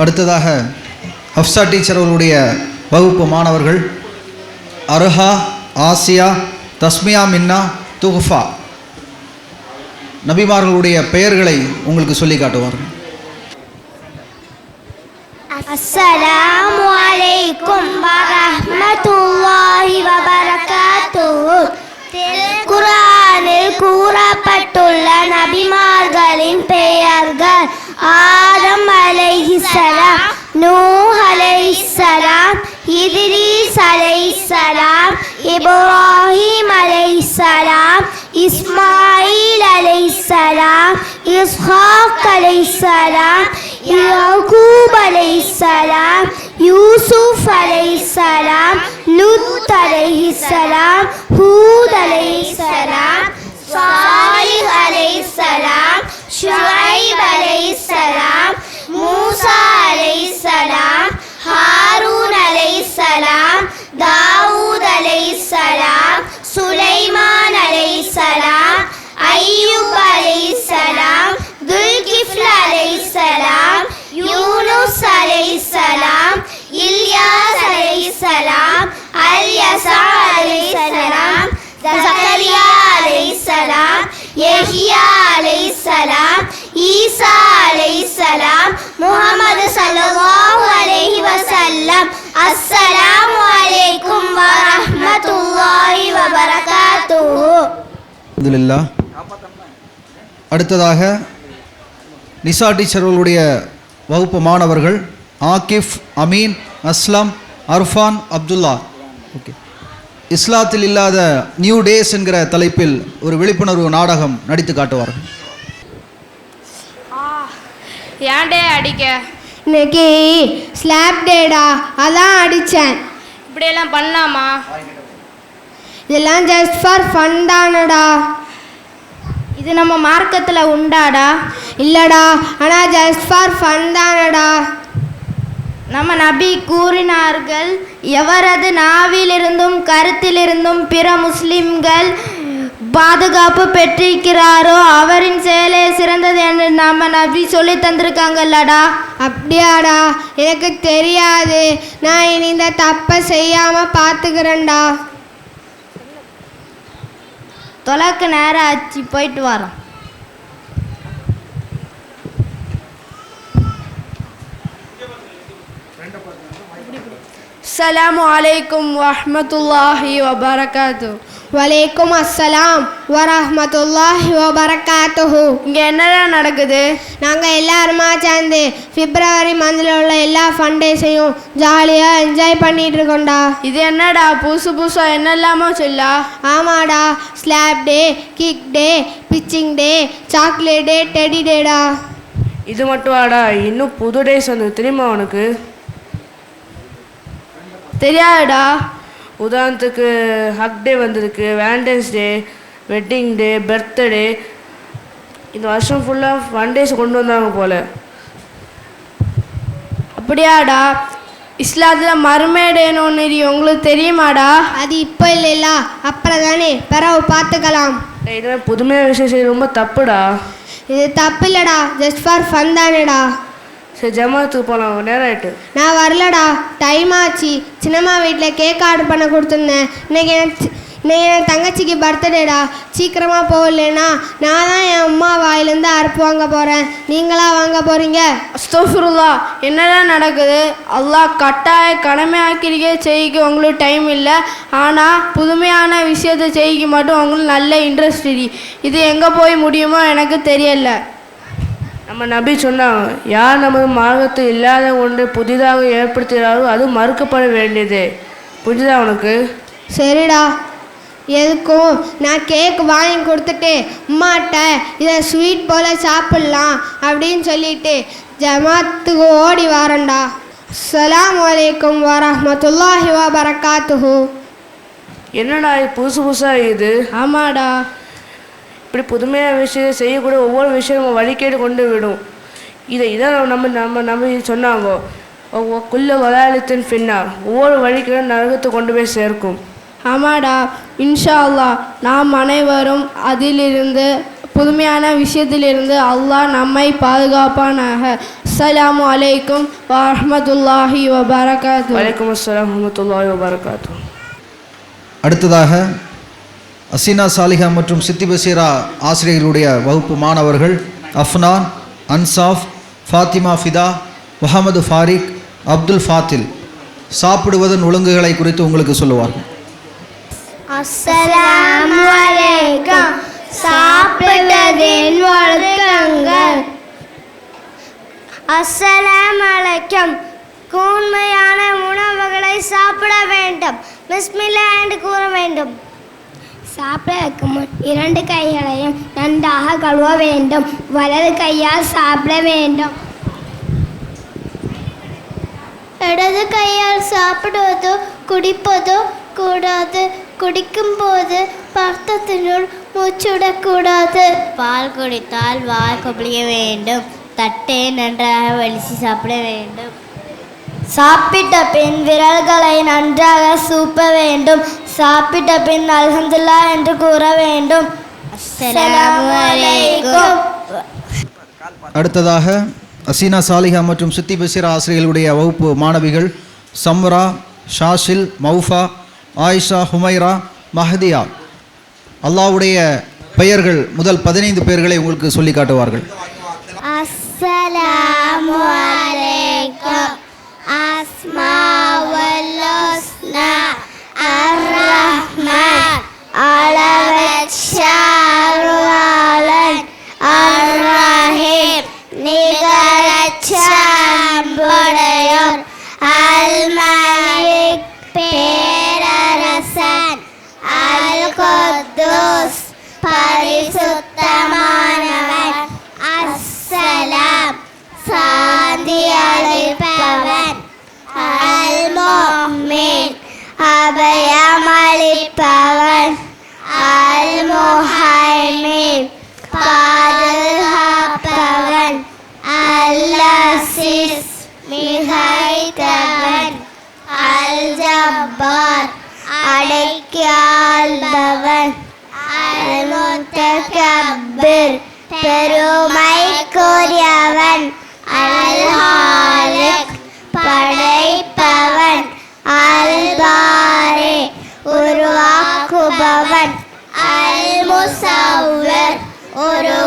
அடுத்ததாக ஹப்சா டீச்சர் அவர்களுடைய வகுப்பு மாணவர்கள் அர்ஹா ஆசியா தஸ்மியா மின்னா துஹ்ஃபா நபிமார்களுடைய பெயர்களை உங்களுக்கு சொல்லி காட்டுவார்கள் السلام عليكم ورحمة الله وبركاته குரானில் கூறப்பட்டுள்ள நபிமார்களின் பெயர்கள் ஆதம் إبراهيم عليه السلام إسماعيل عليه السلام إسحاق عليه السلام يعقوب عليه السلام يوسف عليه السلام لوط عليه السلام هود عليه السلام صالح عليه السلام شعيب عليه السلام அலைஹிஸ்ஸலாம் துல்கிஃப்ல் அலைஹிஸ்ஸலாம் யூனுஸ் அலைஹிஸ்ஸலாம் இல்யாஸ் அலைஹிஸ்ஸலாம் அல்யசா அலைஹிஸ்ஸலாம் ஜக்கரியா அலைஹிஸ்ஸலாம் யஹ்யா அலைஹிஸ்ஸலாம் ஈசா அலைஹிஸ்ஸலாம் முஹம்மது ஸல்லல்லாஹு அலைஹி வஸல்லம். அஸ்ஸலாமு அலைக்கும் வரஹ்மத்துல்லாஹி வபரகாத்துஹு அல்ஹம்துலில்லா அடுத்ததாக நிசா டீச்சர் அவர்களுடைய வகுப்பு மாணவர்கள் ஆகிஃப் அமீன் அஸ்லாம் அர்ஃபான் அப்துல்லா. ஓகே இஸ்லாத்தில் இல்லாத நியூ டேஸ் என்கிற தலைப்பில் ஒரு விழிப்புணர்வு நாடகம் நடித்து காட்டுவார்கள். ஏன்டே அடிக்க? இன்னைக்கு ஸ்லாப் டேடா அதான் அடித்தேன். இப்படியெல்லாம் பண்ணலாமா? இதெல்லாம் ஜஸ்ட் ஃபார் ஃபன் தானடா. இது நம்ம மார்க்கத்தில் உண்டாடா? இல்லைடா. ஆனால் ஜஸ்ட் ஃபார் ஃபன் தானடா. நம்ம நபி கூறினார்கள் எவரது நாவிலிருந்தும் கருத்திலிருந்தும் பிற முஸ்லிம்கள் பாதுகாப்பு பெற்றிருக்கிறாரோ அவரின் செயலே சிறந்தது என்று நம்ம நபி சொல்லி தந்திருக்காங்கல்லடா. அப்படியாடா. எனக்கு தெரியாது. நான் இனி இந்த தப்பை செய்யாமல் பார்த்துக்கிறேன்டா. தொலைக்கு நேரம் ஆச்சு போயிட்டு வரோம். அலாம் வலைக்கம் வரமத்துல்லாஹி வபரகாத்து. வலைக்கும் அஸ்ஸலாம் வரஹ்மத்துல்லாஹி வபரகாத்துஹு. இங்கே என்னடா நடக்குது? நாங்கள் எல்லாருமா சேர்ந்து பிப்ரவரி மந்தில் உள்ள எல்லா ஃபன் டேஸையும் ஜாலியாக என்ஜாய் பண்ணிட்டு இருக்கோம்டா. இது என்னடா புதுசு புதுசாக என்னெல்லாமோ சொல்லா? ஆமாடா slap day kick day pitching day chocolate day teddy data இது மட்டும் வாடா இன்னும் புது டேஸ் வந்து தெரியுமா உனக்கு? தெரியாதுடா. உதாரணத்துக்கு ஹக் டே வந்திருக்கு valentine's day wedding day birthday இந்த வருஷம் ஃபுல்லாக ஃபன் டேஸ் கொண்டு வந்தாங்க போல். அப்படியாடா? இஸ்லாத்தில் மறுமேடேன்னு ஒன்று. உங்களுக்கு தெரியுமாடா? அது இப்போ இல்லைல்ல அப்புறம் தானே பிறகு பார்த்துக்கலாம். இதெல்லாம் புதுமையான விஷயம் செய்ய ரொம்ப தப்புடா. இது தப்பு இல்லைடா ஜஸ்ட் ஃபார் ஃபன் தானேடா. சரி ஜமாத்துக்கு போகலாம் நேரம் ஆயிட்டு. நான் வரலடா டைம் ஆச்சு. சின்னம்மா வீட்டில் கேக் ஆர்டர் பண்ண கொடுத்துருந்தேன். இன்னைக்கு எனக்கு இன்னைக்கு என் தங்கச்சிக்கு பர்த்டேடா சீக்கிரமாக போகலனா நான் தான் என் அம்மா வாயிலேருந்து அறுப்பு வாங்க போகிறேன் நீங்களா வாங்க போகிறீங்க அஸ்தோஃபிருல்லா என்னடா நடக்குது? அல்லாஹ் கட்டாய கடமையாக்கிருக்கே செய்ய உங்களுக்கு டைம் இல்லை. ஆனால் புதுமையான விஷயத்தை செய்ய மட்டும் உங்களுக்கு நல்ல இன்ட்ரெஸ்ட் இது எங்கே போய் முடியுமோ எனக்கு தெரியல. நம்ம நபி சொன்னாங்க யார் நமது மார்க்கத்தில் இல்லாத ஒன்றை புதிதாக ஏற்படுத்துகிறாரோ அது மறுக்கப்பட வேண்டியது. புரிஞ்சுதா உனக்கு? சரிடா. எதுக்கும் நான் கேக் வாங்கி கொடுத்துட்டு அம்மாட்ட இதை ஸ்வீட் போல் சாப்பிட்லாம் அப்படின்னு சொல்லிட்டு ஜமாத்துக்கு ஓடி வரேன்டா. அஸ்ஸலாமு அலைக்கும் வரஹ்மத்துல்லாஹி வபரகாத்துஹு. என்னடா இது புதுசு புதுசாக இது? ஆமாடா. இப்படி புதுமையான விஷயம் செய்யக்கூடிய ஒவ்வொரு விஷயமும் வழிகேடு கொண்டு விடும். இதை இதான் நம்ம நம்ம நம்ம சொன்னாங்க குள்ள வலாலித்தின் பின்னார். ஒவ்வொரு வழிகேடும் நரகத்தை கொண்டு போய் சேர்க்கும். ஆமாடா இன்ஷா அல்லாஹ் நாம் அனைவரும் அதிலிருந்து புதுமையான விஷயத்திலிருந்து அல்லாஹ் நம்மை பாதுகாப்பானாக. அஸ்ஸலாமு அலைக்கும் வரஹ்மத்துல்லாஹி வபரகாத்து வலைக்கம் அஸ்ஸலாம் வரமத்துல்லாஹி வபரகாத்து அடுத்ததாக அசீனா சாலிஹா மற்றும் சித்தி பசீரா ஆசிரியர்களுடைய வகுப்பு மாணவர்கள் அஃப்னான் அன்சாஃப் ஃபாத்திமா ஃபிதா முகமது ஃபாரிக் அப்துல் ஃபாத்தில். சாப்பிடுவதன் ஒழுங்குகளை குறித்து உங்களுக்கு சொல்லுவார்கள். அஸ்ஸலாமு அலைக்கும். சாப்பிட்டதின் ஒழுக்கங்கள். அலைக்கும். கூர்மையான உணவுகளை சாப்பிட வேண்டும். பிஸ்மில்லா என்று கூற வேண்டும். சாப்பிட முன் இரண்டு கைகளையும் நன்றாக கழுவ வேண்டும். வலது கையால் சாப்பிட வேண்டும். இடது கையால் சாப்பிடுவதோ குடிப்பதோ கூடாது. குடிக்கும்போது பார்த்தத்தினுள் மூச்சுடக்கூடாது. பால் குடித்தால் வாய் கொப்பளிக்க வேண்டும். தட்டை நன்றாக வலிச்சு சாப்பிட வேண்டும். சாப்பிட்ட பின் விரல்களை நன்றாக சூப்ப வேண்டும். சாப்பிட்ட பின் அல்ஹம்துல்லா என்று கூற வேண்டும். அஸ்ஸலாமு அலைக்கும். அடுத்ததாக அசீனா சாலிஹா மற்றும் சித்தி பசீரா ஆசிரியர்களுடைய வகுப்பு மாணவிகள் சம்ரா ஷாஷில் மௌஃபா ஆயிஷா ஹுமைரா மஹதியா. அல்லாஹ்வுடைய பெயர்கள் முதல் பதினைந்து பெயர்களை உங்களுக்கு சொல்லி காட்டுவார்கள். அஸ்ஸலாமு அலைக்கும். அஸ்மாவுல் அபயமளிப்பவன் அல்-முஹைமின் பாதுகாப்பவன் அல் மிகைத்தவன் அல்-ஜப்பார் அடைக்காள்பவன் அல்-முத்தகப்பிர் பெருமைக்குரியவன் அல்-ஹாலிக் സൗവർ ഓരോ